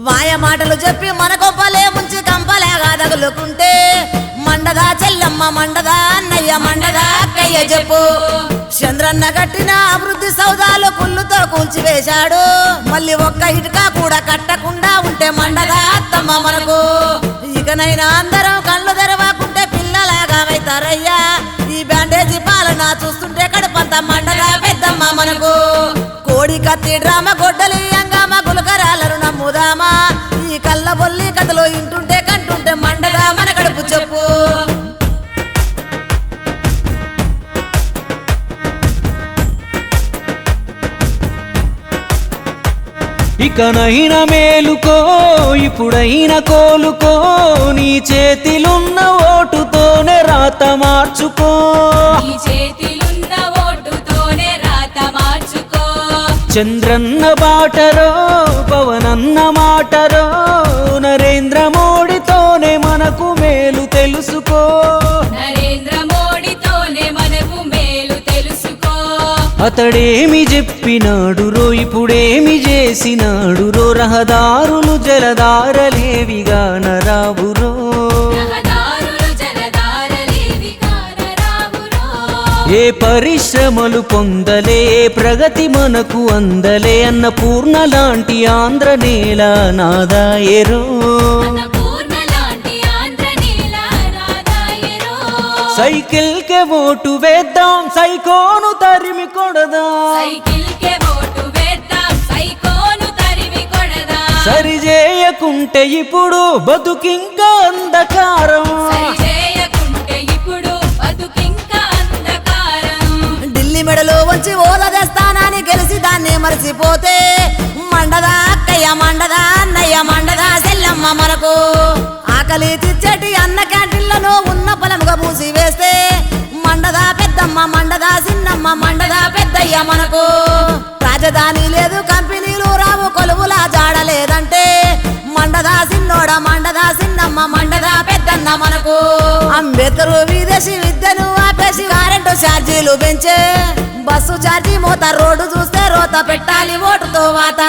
మాయ మాటలు చెప్పి మన కొప్పలే ముంచి కంపలేగా తగులుకుంటే మండగా చెల్లమ్మ మండదా అన్నయ్య మండదా అక్కయ్య చెప్పు. చంద్రన్న కట్టిన అభివృద్ధి సౌదాలు కుళ్ళుతో కూల్చివేశాడు మళ్ళీ ఒక్క ఇటుక కూడా కట్టకుండా ఉంటే మండగా అత్తమ్మ మనకు. ఇకనైనా అందరం కళ్ళు తెరవకుంటే పిల్లలాగా అవుతారయ్యా ఈ బ్యాండేజీ పాలన చూస్తుంటే కడుపంత మండగా పెద్దమ్మ మనకు. కోడి కత్తి డ్రామ గొడ్డలి అంగామ గులకరాలను నమ్ముదామా ఈ కళ్ళ బొల్లి కథలో ఇంటుంటే కంటుంటే మండదా మన కడుపు చెప్పు. ఇకనైన మేలుకో ఇప్పుడైన కోలుకో నీ చేతిలున్న ఓటుతోనే రాత మార్చుకో. చంద్రన్న బాటరో పవనన్న మాటరో నరేంద్ర మోడీతోనే మనకు మేలు తెలుసుకో. నరేంద్ర మోడీతోనే మనకు మేలు తెలుసుకో. అతడేమి చెప్పినాడు రో ఇప్పుడేమి చేసినాడు రో రహదారులు జలదారలేవిగా రహదారులు ఏ పరిశ్రమలు పొందలే ఏ ప్రగతి మనకు అందలే అన్న పూర్ణ లాంటి ఆంధ్ర నేల నాదాయరో అన్నపూర్ణ లాంటి ఆంధ్ర నేల నాదాయరో సైకిల్ కే ఓటు వేద్దాం సైకోను తరిమి కొడదాం. సైకిల్ కే ఓటు వేద్దాం సైకోను తరిమి కొడదాం. సరి చేయకుంటే ఇప్పుడు బతుకింకా అంధకారం. మెడలో వచ్చి ఓల గెలిచి దాన్ని మరిచిపోతే మండదా అక్కయ్య మండదా అన్నయ్య మండదా సెల్లమ్మ మనకు. ఆకలి చిచ్చటి అన్న క్యాంటీన్లను ఉన్న పొలముగా పూసి వేస్తే మండదా పెద్దమ్మ మండదా చిన్నమ్మ మండదా పెద్దయ్య మనకు. రాజధాని లేదు కంపెనీలు రావు కొలువులా జాడలేదంటే మండదా సిన్నోడ మండదా సిన్నమ్మ మండదా పెద్దన్న మనకు. అంబేద్కరు విదేశీ విద్యను ఆపేసి వారెంటో ఛార్జీలు పెంచే బస్సు చార్జీ మోత రోడ్డు చూస్తే రోత పెట్టాలి ఓటుతో వాత.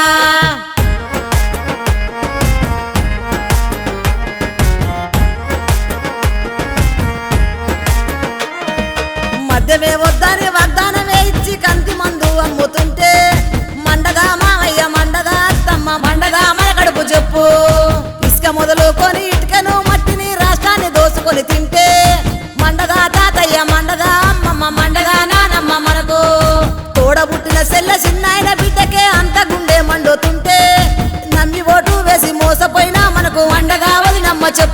మధ్యమేవో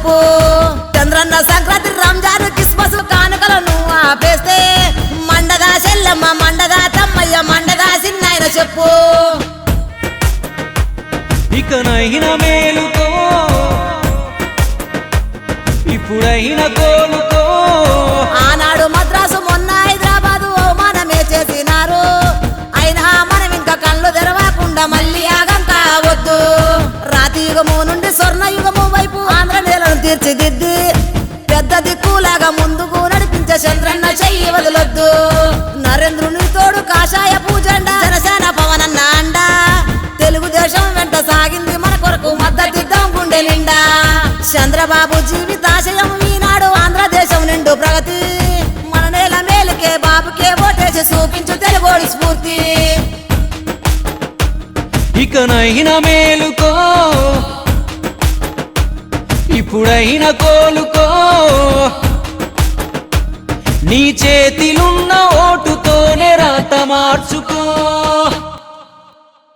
చెప్పు. చంద్రన్న సంక్రాంతి రంజాన్ క్రిస్మస్ కానుకలను ఆపేస్తే మండగా చెల్లమ్మ మండగా తమ్మయ్య మండగా చిన్నాయన చెప్పు. ఇకనైనా మేలుకో ఇప్పుడైనా కో చంద్రన్న చెయ్యి వదలొద్దు. నరేంద్రుని తోడు కాషాయ పూజండ జనసేన పవనన్న అండ తెలుగుదేశం వెంట సాగింది మన కొరకు మద్దతిద్దాం గుండె నిండా. చంద్రబాబు జీవితాశయం ఈనాడు ఆంధ్రదేశం నిండు ప్రగతి. మన నేల మేలుకే బాబుకే ఓటేసి చూపించు తెలుగోడి స్ఫూర్తి. ఇకనైనా మేలుకో ఇప్పుడైన కోలుకో. నీ చేతిలున్న ఓటుతోనే రాత మార్చుకో.